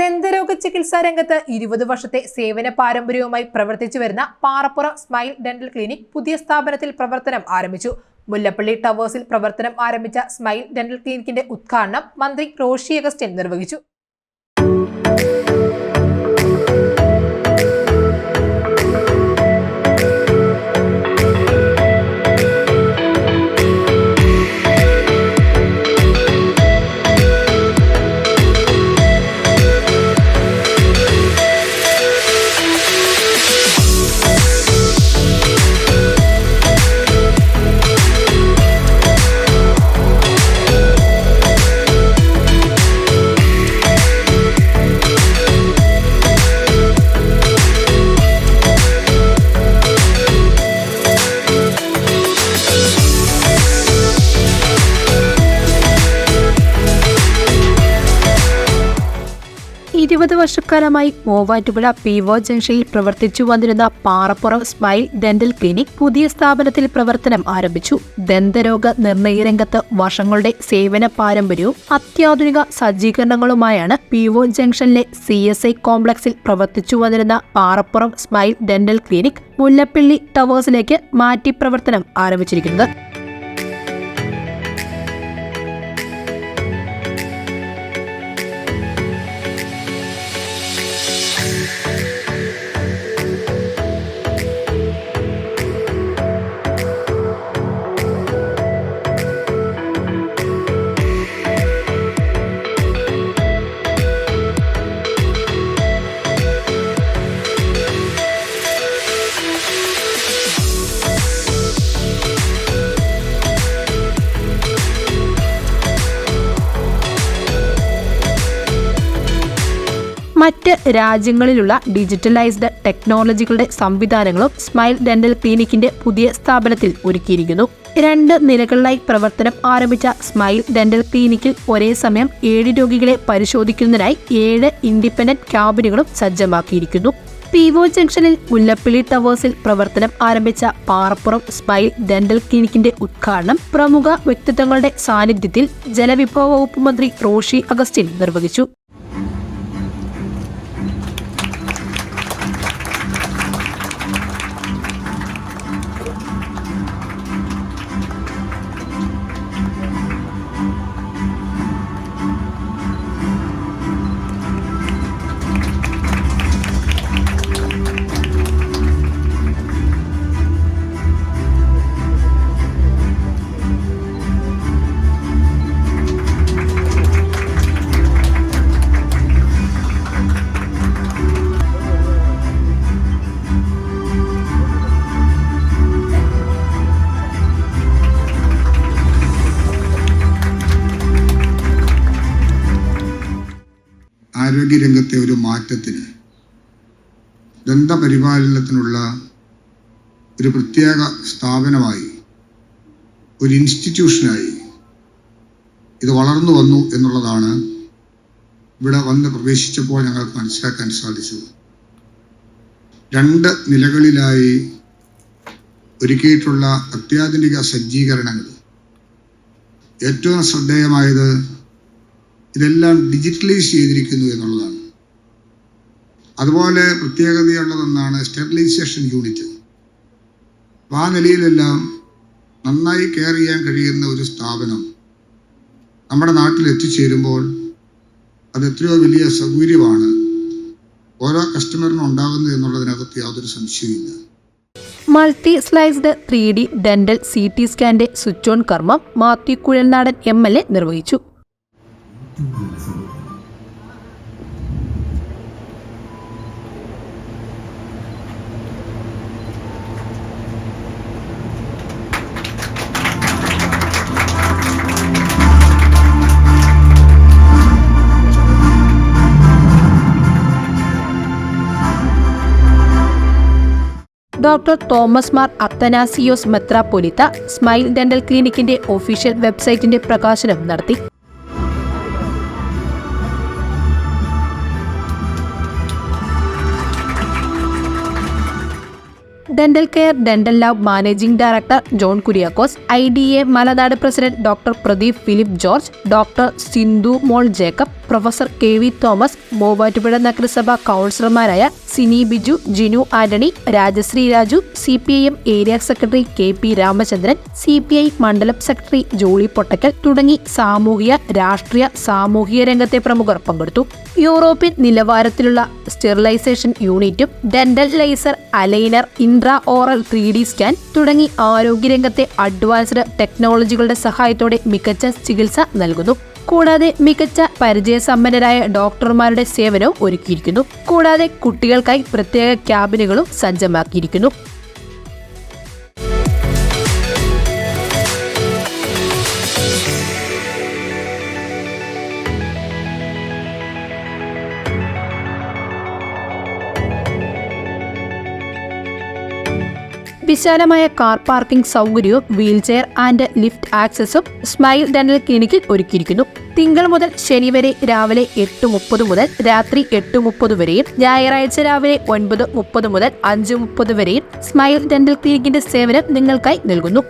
ദന്തരോഗ ചികിത്സാ രംഗത്ത് ഇരുപത് വർഷത്തെ സേവന പാരമ്പര്യവുമായി പ്രവർത്തിച്ചു വരുന്ന പാറപ്പുറം സ്മൈൽ ഡെന്റൽ ക്ലിനിക് പുതിയ സ്ഥാപനത്തിൽ പ്രവർത്തനം ആരംഭിച്ചു. മുല്ലപ്പള്ളി ടവേഴ്സിൽ പ്രവർത്തനം ആരംഭിച്ച സ്മൈൽ ഡെന്റൽ ക്ലിനിക്കിന്റെ ഉദ്ഘാടനം മന്ത്രി റോഷി അഗസ്റ്റിൻ നിർവഹിച്ചു. ഇരുപത് വർഷക്കാലമായി മൂവാറ്റുപുഴ പി ഒ ജംഗ്ഷനിൽ പ്രവർത്തിച്ചു വന്നിരുന്ന പാറപ്പുറം സ്മൈൽ ഡെന്റൽ ക്ലിനിക് പുതിയ സ്ഥാപനത്തിൽ പ്രവർത്തനം ആരംഭിച്ചു. ദന്തരോഗ നിർണയ രംഗത്ത് വർഷങ്ങളുടെ സേവന പാരമ്പര്യവും അത്യാധുനിക സജ്ജീകരണങ്ങളുമായാണ് പി ഒ ജംഗ്ഷനിലെ സി എസ് ഐ കോംപ്ലക്സിൽ പ്രവർത്തിച്ചു വന്നിരുന്ന Parappuram smile dental clinic Mullappally ടവേഴ്സിലേക്ക് മാറ്റി പ്രവർത്തനം ആരംഭിച്ചിരിക്കുന്നത്. മറ്റ് രാജ്യങ്ങളിലുള്ള ഡിജിറ്റലൈസ്ഡ് ടെക്നോളജികളുടെ സംവിധാനങ്ങളും സ്മൈൽ ഡെന്റൽ ക്ലിനിക്കിന്റെ പുതിയ സ്ഥാപനത്തിൽ ഒരുക്കിയിരിക്കുന്നു. രണ്ട് നിലകളിലായി പ്രവർത്തനം ആരംഭിച്ച സ്മൈൽ ഡെന്റൽ ക്ലിനിക്കിൽ ഒരേ സമയം ഏഴ് രോഗികളെ പരിശോധിക്കുന്നതിനായി ഏഴ് ഇൻഡിപെൻഡന്റ് ക്യാബിനുകളും സജ്ജമാക്കിയിരിക്കുന്നു. പി ഒ ജംഗ്ഷനിൽ മുല്ലപ്പള്ളി ടവേഴ്സിൽ പ്രവർത്തനം ആരംഭിച്ച പാറപ്പുറം സ്മൈൽ ഡെന്റൽ ക്ലിനിക്കിന്റെ ഉദ്ഘാടനം പ്രമുഖ വ്യക്തിത്വങ്ങളുടെ സാന്നിധ്യത്തിൽ ജലവിഭവ വകുപ്പ് മന്ത്രി റോഷി അഗസ്റ്റിൻ നിർവഹിച്ചു. ആരോഗ്യരംഗത്തെ ഒരു മാറ്റത്തിന് ദന്തപരിപാലനത്തിനുള്ള ഒരു പ്രത്യേക സ്ഥാപനമായി ഒരു ഇൻസ്റ്റിറ്റ്യൂഷനായി ഇത് വളർന്നു വന്നു എന്നുള്ളതാണ് ഇവിടെ വന്ന് പ്രവേശിച്ചപ്പോൾ ഞങ്ങൾക്ക് മനസ്സിലാക്കാൻ സാധിച്ചത്. രണ്ട് നിലകളിലായി ഒരുക്കിയിട്ടുള്ള അത്യാധുനിക സജ്ജീകരണങ്ങൾ. ഏറ്റവും ശ്രദ്ധേയമായത് ഇതെല്ലാം ഡിജിറ്റലൈസ് ചെയ്തിരിക്കുന്നു എന്നുള്ളതാണ്. അതുപോലെ പ്രത്യേകതയുള്ളതൊന്നാണ് സ്റ്റെറിലൈസേഷൻ യൂണിറ്റ് ആ നിലയിലെല്ലാം നന്നായി കെയർ ചെയ്യാൻ കഴിയുന്ന ഒരു സ്ഥാപനം നമ്മുടെ നാട്ടിൽ എത്തിച്ചേരുമ്പോൾ അത് എത്രയോ വലിയ സൗകര്യമാണ്. ഓരോ കസ്റ്റമറിനും ഉണ്ടാകുന്നത് എന്നുള്ളതിനകത്ത് യാതൊരു സംശയമില്ല multi sliced three D dental C T സ്കാന്റെ switch on കർമ്മം Mathew Kuzhalnadan M L A നിർവഹിച്ചു. ഡോക്ടർ തോമസ് മാർ അത്തനാസിയോസ് മെത്രാപ്പൊലിത്ത സ്മൈൽ ഡെന്റൽ ക്ലിനിക്കിന്റെ ഒഫീഷ്യൽ വെബ്സൈറ്റിന്റെ പ്രകാശനം നടത്തി. Dental care dental lab managing director John Kuriakose I D A Malanad president doctor Pradeep Philip George doctor Sindhu Mol Jacob professor K V Thomas Muvattupuzha നഗരസഭാ കൗൺസിലർമാരായ Sini Biju Jinu Antony Rajashree Raju C P I M area secretary K P Ramachandran C P I മണ്ഡലം secretary Jolly Pottakkal തുടങ്ങി സാമൂഹിക രാഷ്ട്രീയ സാമൂഹിക രംഗത്തെ പ്രമുഖർ പങ്കെടുത്തു. യൂറോപ്യൻ നിലവാരത്തിലുള്ള സ്റ്റെറിലൈസേഷൻ യൂണിറ്റും dental laser aligner intra oral three D scan തുടങ്ങി ആരോഗ്യരംഗത്തെ അഡ്വാൻസ്ഡ് ടെക്നോളജികളുടെ സഹായത്തോടെ മികച്ച ചികിത്സ നൽകുന്നു. കൂടാതെ മികച്ച പരിചയസമ്പന്നരായ ഡോക്ടർമാരുടെ സേവനവും ഒരുക്കിയിരിക്കുന്നു. കൂടാതെ കുട്ടികൾക്കായി പ്രത്യേക ക്യാബിനുകളും സജ്ജമാക്കിയിരിക്കുന്നു. വിശാലമായ കാർ പാർക്കിംഗ് സൗകര്യവും വീൽചെയർ ആൻഡ് ലിഫ്റ്റ് ആക്സസും സ്മൈൽ ഡെന്റൽ ക്ലിനിക്കിൽ ഒരുക്കിയിരിക്കുന്നു. തിങ്കൾ മുതൽ ശനി വരെ രാവിലെ എട്ട് മുപ്പത് മുതൽ രാത്രി എട്ട് മുപ്പത് വരെയും ഞായറാഴ്ച രാവിലെ ഒൻപത് മുപ്പത് മുതൽ അഞ്ച് മുപ്പത് വരെയും സ്മൈൽ ഡെന്റൽ ക്ലിനിക്കിന്റെ സേവനം നിങ്ങൾക്കായി നൽകുന്നു.